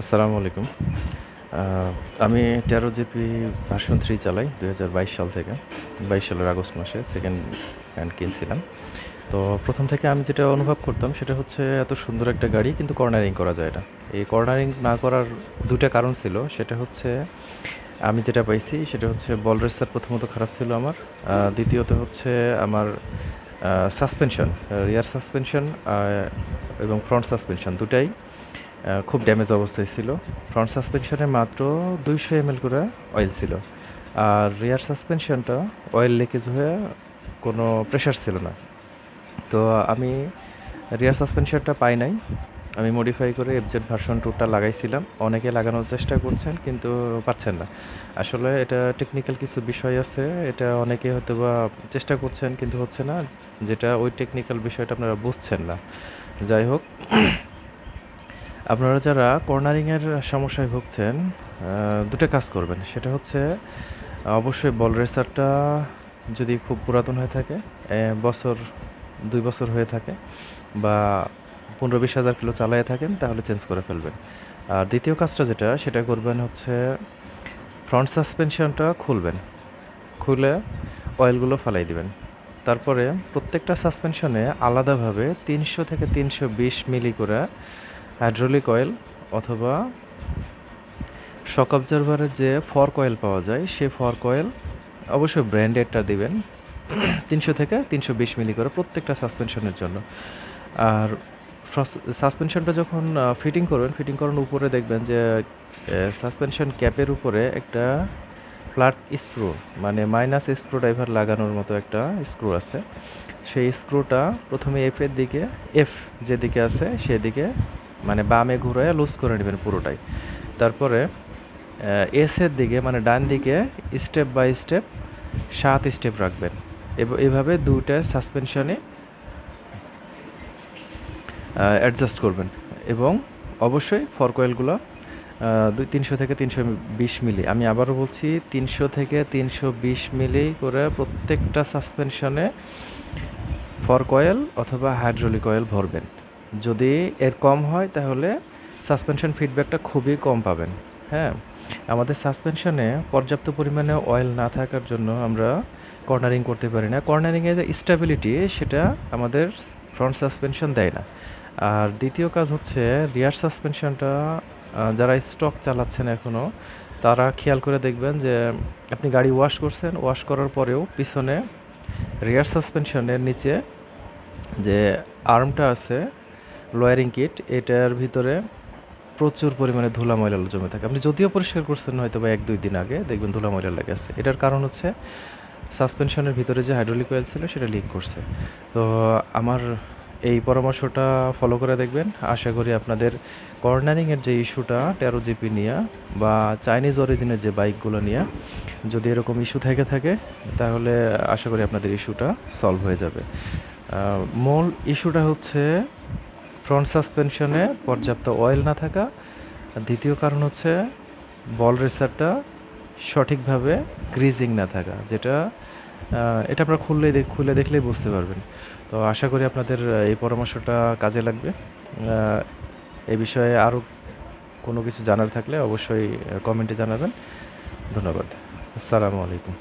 আসসালামু আলাইকুম। আমি তেরো জিপি ভার্সন থ্রি চালাই, দুই হাজার বাইশ সাল থেকে। বাইশ সালের আগস্ট মাসে সেকেন্ড হ্যান্ড কিনছিলাম। তো প্রথম থেকে আমি যেটা অনুভব করতাম সেটা হচ্ছে এত সুন্দর একটা গাড়ি, কিন্তু কর্নারিং করা যায় না। এই কর্নারিং না করার দুটা কারণ ছিল, সেটা হচ্ছে আমি যেটা পাইছি, সেটা হচ্ছে বল রেসার প্রথমত খারাপ ছিল আমার। দ্বিতীয়ত হচ্ছে আমার সাসপেনশন রিয়ার সাসপেনশন এবং ফ্রন্ট সাসপেনশন দুটাই। খুব ড্যামেজ অবস্থায় ছিল। ফ্রন্ট সাসপেনশনে মাত্র দুইশো এমএল করে অয়েল ছিল। আর রিয়ার সাসপেনশনটা অয়েল লিকেজ হয়ে কোনো প্রেশার ছিল না। তো আমি রিয়ার সাসপেনশনটা পাই নাই। আমি মডিফাই করে এফজেড ভার্সন টুটা লাগাইছিলাম। অনেকে লাগানোর চেষ্টা করছেন, কিন্তু পাচ্ছেন না। আসলে এটা টেকনিক্যাল কিছু বিষয় আছে। এটা অনেকে হয়তো বা চেষ্টা করছেন, কিন্তু হচ্ছে না। যেটা ওই টেকনিক্যাল বিষয়টা আপনারা বুঝছেন না। যাই হোক আপনারা যারা কর্নারিংয়ের সমস্যায় ভুগছেন দুটো কাজ করবেন। সেটা হচ্ছে, অবশ্যই বল রেসারটা যদি খুব পুরাতন হয়ে থাকে বছর, দুই বছর হয়ে থাকে বা পনেরো বিশ হাজার কিলো চালায়ে থাকেন, তাহলে চেঞ্জ করে ফেলবেন। আর দ্বিতীয় কাজটা যেটা, সেটা করবেন হচ্ছে, ফ্রন্ট সাসপেনশনটা খুলবেন। খুলে অয়েলগুলো ফালাই দিবেন। তারপরে প্রত্যেকটা সাসপেনশনে আলাদাভাবে তিনশো থেকে তিনশো বিশ মিলি করে হাইড্রোলিক অয়েল অথবা শক অবজারভারের যে ফর কয়েল পাওয়া যায়, সে ফর কয়েল অবশ্যই ব্র্যান্ডেডটা দিবেন। তিনশো থেকে তিনশো বিশ মিলি করে প্রত্যেকটা সাসপেনশনের জন্য। আর সাসপেনশনটা যখন ফিটিং করবেন, ফিটিং করানোর উপরে দেখবেন যে সাসপেনশন ক্যাপের উপরে একটা ফ্ল্যাট স্ক্রু মানে মাইনাস স্ক্রু ড্রাইভার লাগানোর মতো একটা স্ক্রু আছে। সেই স্ক্রুটা প্রথমে এফের দিকে এফ যেদিকে আছে সেদিকে মানে বামে ঘুরে লুজ করে নেবেন পুরোটাই। তারপরে এসের দিকে মানে ডান দিকে স্টেপ বাই স্টেপ সাত স্টেপ রাখবেন। এভাবে দুইটা সাসপেনশনে অ্যাডজাস্ট করবেন। এবং অবশ্যই ফরকয়েলগুলো দুই, তিনশো থেকে তিনশো বিশ মিলি। আমি আবারও বলছি, তিনশো থেকে তিনশো বিশ মিলি করে প্রত্যেকটা সাসপেনশনে ফর্ক অয়েল অথবা হাইড্রোলিক অয়েল ভরবেন। যদি এর কম হয়, তাহলে সাসপেনশন ফিডব্যাকটা খুবই কম পাবেন। হ্যাঁ? আমাদের সাসপেনশনে পর্যাপ্ত পরিমাণে অয়েল না থাকার জন্য আমরা কর্নারিং করতে পারি না। কর্নারিংয়ের যে স্টেবিলিটি সেটা আমাদের ফ্রন্ট সাসপেনশন দেয় না। আর দ্বিতীয় কাজ হচ্ছে রিয়ার সাসপেনশনটা যারা স্টক চালাচ্ছেন এখনও তারা খেয়াল করে দেখবেন যে, আপনি গাড়ি ওয়াশ করছেন ওয়াশ করার পরেও পিছনে রিয়ার সাসপেনশনের নিচে যে আর্মটা আছে লোয়ারিং কিট, এটার ভিতরে প্রচুর পরিমাণে ধুলা ময়লা জমে থাকে। আপনি যদিও পরিষ্কার করছেন হয়তো বা এক, দুই দিন আগে, দেখবেন ধুলা ময়লা লেগে আছে। এটার কারণ হচ্ছে সাসপেনশনের ভিতরে যে হাইড্রোলিক অয়েল ছিল, সেটা লিক করছে। তো আমার এই পরামর্শটা ফলো করে দেখবেন। আশা করি আপনাদের কর্নারিংয়ের যে ইস্যুটা, তেরো জিপি নিয়ে বা চাইনিজ অরিজিনের যে বাইকগুলো নিয়ে যদি এরকম ইস্যু থেকে থাকে, তাহলে আশা করি আপনাদের ইস্যুটা সলভ হয়ে যাবে। মূল ইস্যুটা হচ্ছে ফ্রন্ট সাসপেনশনে পর্যাপ্ত অয়েল না থাকা। দ্বিতীয় কারণ হচ্ছে বল রেসারটা সঠিকভাবে গ্রিজিং না থাকা, যেটা এটা আপনারা খুললেই দেখ- খুলে দেখলেই বুঝতে পারবেন। তো আশা করি আপনাদের এই পরামর্শটা কাজে লাগবে। এ বিষয়ে আরও কোনো কিছু জানার থাকলে অবশ্যই কমেন্টে জানাবেন। ধন্যবাদ। আসসালামু আলাইকুম।